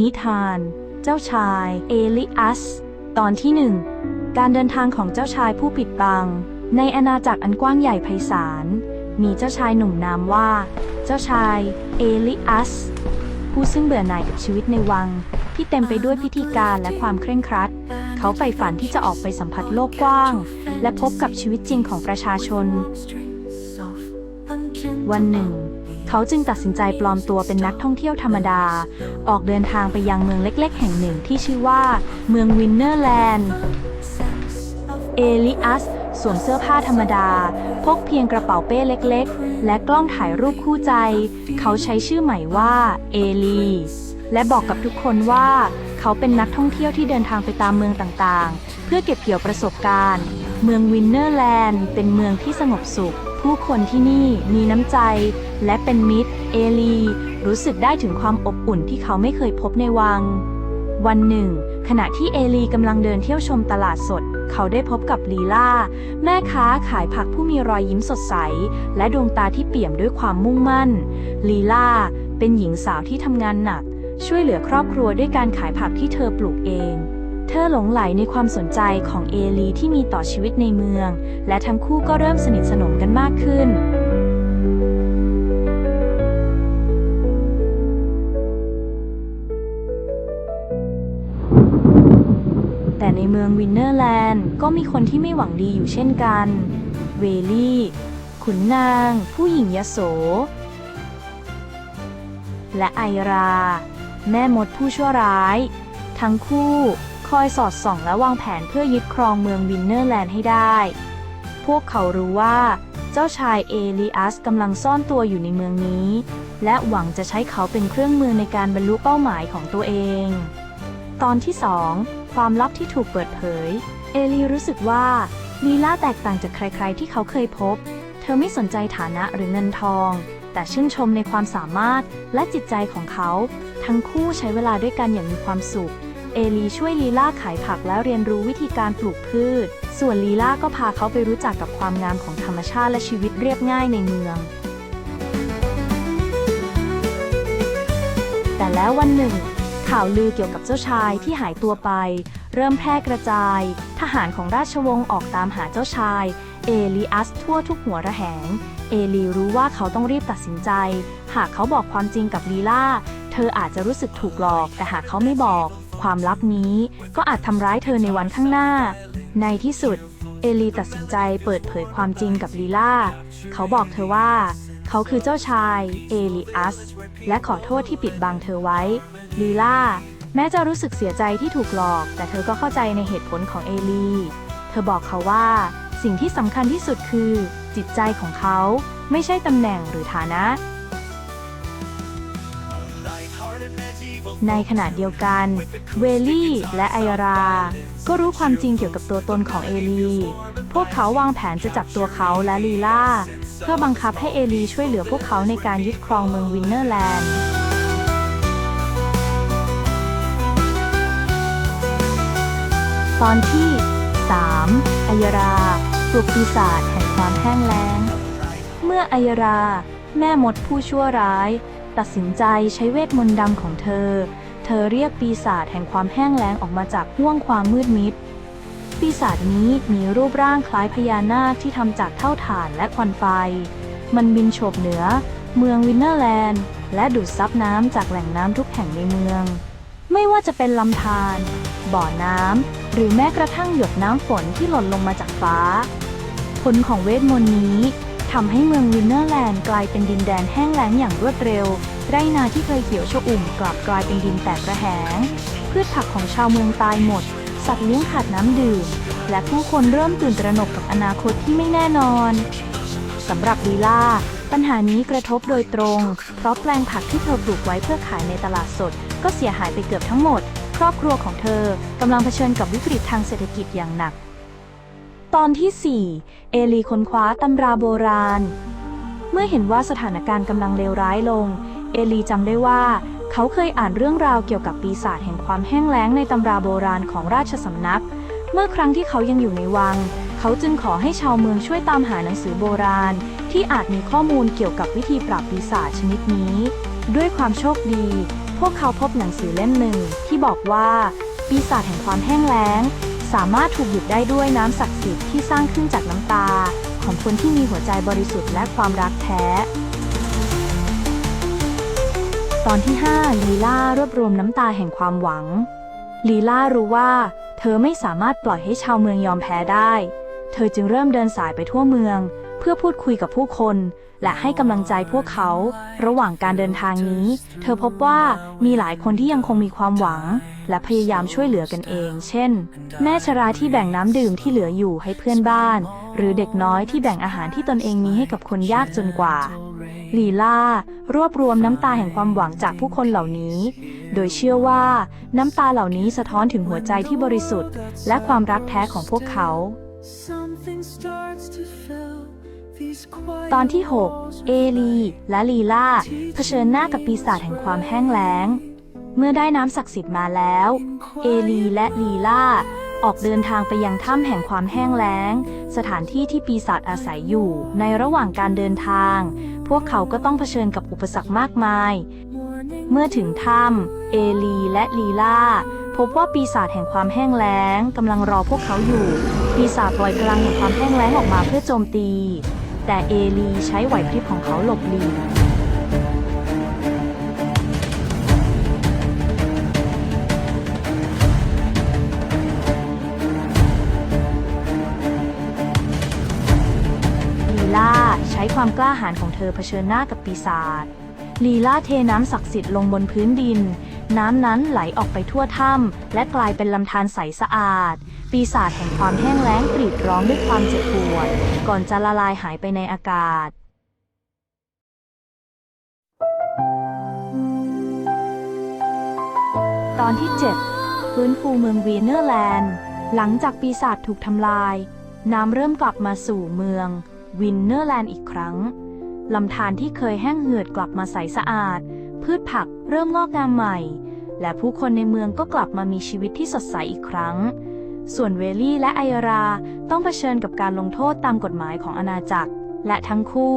นิทาน เจ้าชาย เอลิอัส ตอนที่หนึ่งการเดินทางของเจ้าชายผู้ปิดบัง ในอาณาจักรอันกว้างใหญ่ไพศาล มีเจ้าชายหนุ่มนามว่า เจ้าชาย เอลิอัส ผู้ซึ่งเบื่อหน่ายกับชีวิตในวัง ที่เต็มไปด้วยพิธีการและความเคร่งครัด เขาใฝ่ฝันที่จะออกไปสัมผัสโลกกว้าง และพบกับชีวิตจริงของประชาชน วันหนึ่ง เขาจึงตัดสินใจปลอมตัวเป็นนักท่องเที่ยวธรรมดา ออกเดินทางไปยังเมืองเล็กๆ แห่งหนึ่งที่ชื่อว่า เมืองวินเนอร์แลนด์เอลิอัสสวมเสื้อผ้าธรรมดา พกเพียงกระเป๋าเป้เล็กๆ และกล้องถ่ายรูปคู่ใจ เขาใช้ชื่อใหม่ว่าเอลีและบอกกับทุกคนว่า เขาเป็นนักท่องเที่ยวที่เดินทางไปตามเมืองต่างๆ เพื่อเก็บเกี่ยวประสบการณ์ เมืองวินเนอร์แลนด์เป็นเมืองที่สงบสุข ผู้คนที่นี่มีน้ำใจ และเป็นมิตร เอลี รู้สึกได้ถึงความอบอุ่นที่เขาไม่เคยพบในวัง วันหนึ่ง ขณะที่เอลีกำลังเดินเที่ยวชมตลาดสด เขาได้พบกับลีลาแม่ค้าขายผักผู้มีรอยยิ้มสดใส และดวงตาที่เปี่ยมด้วยความมุ่งมั่น ลีลาเป็นหญิงสาวที่ทำงานหนัก ช่วยเหลือครอบครัวด้วยการขายผักที่เธอปลูกเอง เธอหลงไหลในความสนใจของเอลีที่มีต่อชีวิตในเมือง และทั้งคู่ก็เริ่มสนิทสนมกันมากขึ้น แต่ในเมืองวินเนอร์แลนด์ก็มีคนที่ไม่หวังดีอยู่เช่นกัน เวลี่ ขุนนาง ผู้หญิงยโส และไอรา แม่มดผู้ชั่วร้าย ทั้งคู่ คอยสอดส่องและวางแผนเพื่อยึดครองเมืองวินเนอร์แลนด์ให้ได้ พวกเขารู้ว่า เจ้าชายเอลิอัสกำลังซ่อนตัวอยู่ในเมืองนี้ และหวังจะใช้เขาเป็นเครื่องมือในการบรรลุเป้าหมายของตัวเอง ตอนที่ 2 ความลับที่ถูกเปิดเผย เอลีรู้สึกว่าลีลาแตกต่างจากใคร ๆ ที่เขาเคยพบ เธอไม่สนใจฐานะหรือเงินทอง แต่ชื่นชมในความสามารถและจิตใจของเขา ทั้งคู่ใช้เวลาด้วยกันอย่างมีความสุข เอลีช่วยลีลาขายผักและเรียนรู้วิธีการปลูกพืช ส่วนลีลาก็พาเขาไปรู้จักกับความงามของธรรมชาติและชีวิตเรียบง่ายในเมือง แต่แล้ววันหนึ่ง ข่าวลือเกี่ยวกับเจ้าชายที่หายตัวไป เริ่มแพร่กระจาย ทหารของราชวงศ์ออกตามหาเจ้าชาย เอลิอัสทั่วทุกหัวระแหง เอลีรู้ว่าเขาต้องรีบตัดสินใจ หากเขาบอกความจริงกับลีลาเธออาจจะรู้สึกถูกหลอก แต่หากเขาไม่บอก ความลับนี้ก็อาจทำร้ายเธอในวันข้างหน้า ในที่สุด เอลีตัดสินใจเปิดเผยความจริงกับลีลาเขาบอกเธอว่า เขาคือเจ้าชาย เอลิอัส และขอโทษที่ปิดบังเธอไว้ ลีลาแม้จะรู้สึกเสียใจที่ถูกหลอก แต่เธอก็เข้าใจในเหตุผลของเอลี เธอบอกเขาว่า สิ่งที่สำคัญที่สุดคือ จิตใจของเขาไม่ใช่ตำแหน่งหรือฐานะ ในขณะเดียวกัน เวลี่และไอรา ก็รู้ความจริงเกี่ยวกับตัวตนของเอลี พวกเขาวางแผนจะจับตัวเขาและลีล่าเพื่อบังคับให้เอลีช่วยเหลือพวกเขาในการยึดครองเมืองวินเนอร์แลนด์ตอนที่ 3 อัยราปลุกปีศาจแห่งความแห้งแล้ง เมื่ออัยรา แม่มดผู้ชั่วร้าย ตัดสินใจใช้เวทมนต์ดำของเธอ เธอเรียกปีศาจแห่งความแห้งแล้งออกมาจากห้วงความมืดมิด ปีศาจนี้มีรูปร่างคล้ายพญานาคที่ทำจากเท่าฐานและควันไฟ มันบินโฉบเหนือ เมืองวินเนอร์แลนด์ และดูดซับน้ำจากแหล่งน้ำทุกแห่งในเมือง ไม่ว่าจะเป็นลำธาร บ่อน้ำ หรือแม้กระทั่งหยดน้ำฝนที่หล่นลงมาจากฟ้า ผลของเวทมนต์นี้ ทำให้เมืองวินเนอร์แลนด์กลายเป็นดินแดนแห้งแล้งอย่างรวดเร็ว ไร่นาที่เคยเขียวชอุ่มกลับกลายเป็นดินแตกระแหง พืชผักของชาวเมืองตายหมด สัตว์เลี้ยงขาดน้ำดื่ม และผู้คนเริ่มตื่นตระหนกกับอนาคตที่ไม่แน่นอนสำหรับลีลาปัญหานี้กระทบโดยตรง เพราะแปลงผักที่เธอปลูกไว้เพื่อขายในตลาดสด ก็เสียหายไปเกือบทั้งหมด ครอบครัวของเธอกำลังเผชิญกับวิกฤตทางเศรษฐกิจอย่างหนัก ตอนที่ 4 เอลีค้นคว้าตำราโบราณ เมื่อเห็นว่าสถานการณ์กำลังเลวร้ายลง เอลีจำได้ว่า เขาเคยอ่านเรื่องราวเกี่ยวกับปีศาจแห่งความแห้งแล้งในตำราโบราณของราชสำนัก เมื่อครั้งที่เขายังอยู่ในวัง เขาจึงขอให้ชาวเมืองช่วยตามหาหนังสือโบราณ ที่อาจมีข้อมูลเกี่ยวกับวิธีปราบปีศาจชนิดนี้ ด้วยความโชคดี พวกเขาพบหนังสือเล่มหนึ่งที่บอกว่า ปีศาจแห่งความแห้งแล้ง สามารถถูกหยุดได้ด้วยน้ำศักดิ์สิทธิ์ที่สร้างขึ้นจากน้ำตา ของคนที่มีหัวใจบริสุทธิ์และความรักแท้ ตอนที่ 5 ลีล่ารวบรวมน้ำตาแห่งความหวัง ลีล่ารู้ว่า เธอไม่สามารถปล่อยให้ชาวเมืองยอมแพ้ได้ เธอจึงเริ่มเดินสายไปทั่วเมือง เพื่อพูดคุยกับผู้คน และให้กำลังใจพวกเขา ระหว่างการเดินทางนี้ เธอพบว่ามีหลายคนที่ยังคงมีความหวัง และพยายามช่วยเหลือกันเอง เช่น แม่ชราที่แบ่งน้ำดื่มที่เหลืออยู่ให้เพื่อนบ้าน หรือเด็กน้อยที่แบ่งอาหารที่ตนเองมีให้กับคนยากจนกว่าลีลารวบรวมน้ำตาแห่งความหวังจากผู้คนเหล่านี้ โดยเชื่อว่าน้ำตาเหล่านี้สะท้อนถึงหัวใจที่บริสุทธิ์ และความรักแท้ของพวกเขา ตอนที่ 6 เอลี และลีลาเผชิญหน้ากับปีศาจแห่งความแห้งแล้ง เมื่อได้น้ำศักดิ์สิทธิ์มาแล้ว เอลีและลีล่าออกเดินทางไปยังถ้ำแห่งความแห้งแล้ง สถานที่ที่ปีศาจอาศัยอยู่ ในระหว่างการเดินทาง พวกเขาก็ต้องเผชิญกับอุปสรรคมากมาย เมื่อถึงถ้ำเอลีและลีล่าพบว่าปีศาจแห่งความแห้งแล้งกำลังรอพวกเขาอยู่ ปีศาจปล่อยพลังแห่งความแห้งแล้งออกมาเพื่อโจมตี แต่เอลีใช้ไหวพริบของเขาหลบหลีก ความกล้าหาญของเธอเผชิญหน้ากับปีศาจลีลาเทน้ำศักดิ์สิทธิ์ลงบนพื้นดิน น้ำนั้นไหลออกไปทั่วถ้ำและกลายเป็นลำธารใสสะอาด ปีศาจแห่งความแห้งแล้งกรีดร้องด้วยความเจ็บปวด ก่อนจะละลายหายไปในอากาศ ตอนที่ 7 ฟื้นฟูเมืองวีเนอร์แลนด์ หลังจากปีศาจถูกทำลาย น้ำเริ่มกลับมาสู่เมือง วินเนอร์แลนด์อีกครั้งลำธารที่เคยแห้งเหือดกลับมาใสสะอาด พืชผักเริ่มงอกงามใหม่ และผู้คนในเมืองก็กลับมามีชีวิตที่สดใสอีกครั้ง ส่วนเวลี่และไอราต้องเผชิญกับการลงโทษตามกฎหมายของอาณาจักร และทั้งคู่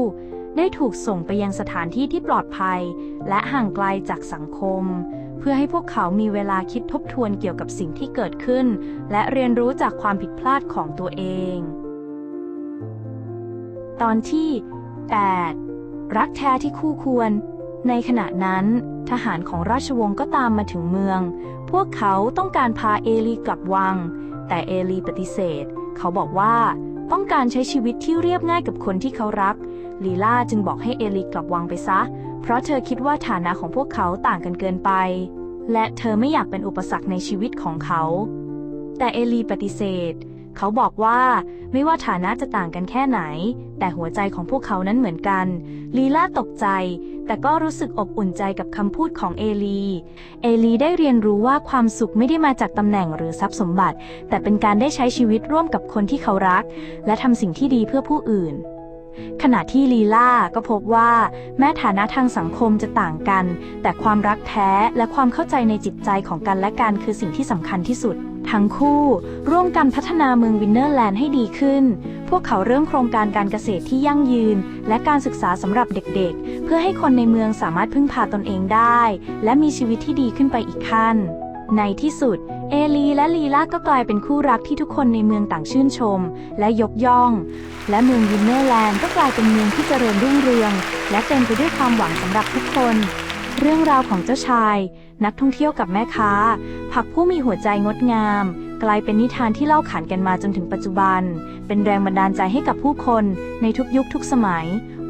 ได้ถูกส่งไปยังสถานที่ที่ปลอดภัย และห่างไกลจากสังคม เพื่อให้พวกเขามีเวลาคิดทบทวนเกี่ยวกับสิ่งที่เกิดขึ้น และเรียนรู้จากความผิดพลาดของตัวเอง ตอนที่ 8 รักแท้ที่คู่ควร ในขณะนั้น ทหารของราชวงศ์ก็ตามมาถึงเมือง พวกเขาต้องการพาเอลีกลับวัง แต่เอลีปฏิเสธ เขาบอกว่าต้องการใช้ชีวิตที่เรียบง่ายกับคนที่เขารัก ลีลาจึงบอกให้เอลีกลับวังไปซะ เพราะเธอคิดว่าฐานะของพวกเขาต่างกันเกินไป และเธอไม่อยากเป็นอุปสรรคในชีวิตของเขา แต่เอลีปฏิเสธ เขาบอกว่าไม่ว่าฐานะจะต่างกันแค่ไหน แต่หัวใจของพวกเขานั้นเหมือนกัน ลีล่าตกใจ แต่ก็รู้สึกอบอุ่นใจกับคำพูดของเอลี เอลีได้เรียนรู้ว่าความสุขไม่ได้มาจากตำแหน่งหรือทรัพย์สมบัติ แต่เป็นการได้ใช้ชีวิตร่วมกับคนที่เขารัก และทำสิ่งที่ดีเพื่อผู้อื่นขณะที่ลีล่าก็พบว่าแม้ฐานะทางสังคมจะต่างกัน แต่ความรักแท้และความเข้าใจในจิตใจของกันและกันคือสิ่งที่สำคัญที่สุด ทั้งคู่ร่วมกันพัฒนาเมืองวินเนอร์แลนด์ให้ดีขึ้น พวกเขาเริ่มโครงการการเกษตรที่ยั่งยืน และการศึกษาสำหรับเด็กๆ เพื่อให้คนในเมืองสามารถพึ่งพาตนเองได้ และมีชีวิตที่ดีขึ้นไปอีกขั้น ในที่สุด เอลีและลีลาก็กลายเป็นคู่รักที่ทุกคนในเมืองต่างชื่นชม และยกย่อง และเมืองวินเนอร์แลนด์ก็กลายเป็นเมืองที่เจริญรุ่งเรือง และเต็มไปด้วยความหวังสำหรับทุกคน เรื่องราวของเจ้าชาย นักท่องเที่ยวกับแม่ค้า ผักผู้มีหัวใจงดงาม กลายเป็นนิทานที่เล่าขานกันมาจนถึงปัจจุบัน เป็นแรงบันดาลใจให้กับผู้คนในทุกยุคทุกสมัย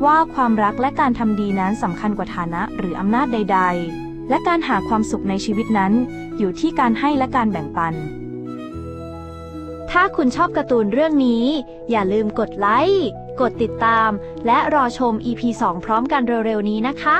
ว่าความรักและการทำดีนั้นสำคัญกว่าฐานะหรืออำนาจใด ๆ และการหาความสุขในชีวิตนั้น อยู่ที่การให้และการแบ่งปัน ถ้าคุณชอบการ์ตูนเรื่องนี้ อย่าลืมกดไลค์กดติดตาม และรอชม EP 2 พร้อมกันเร็วๆนี้นะคะ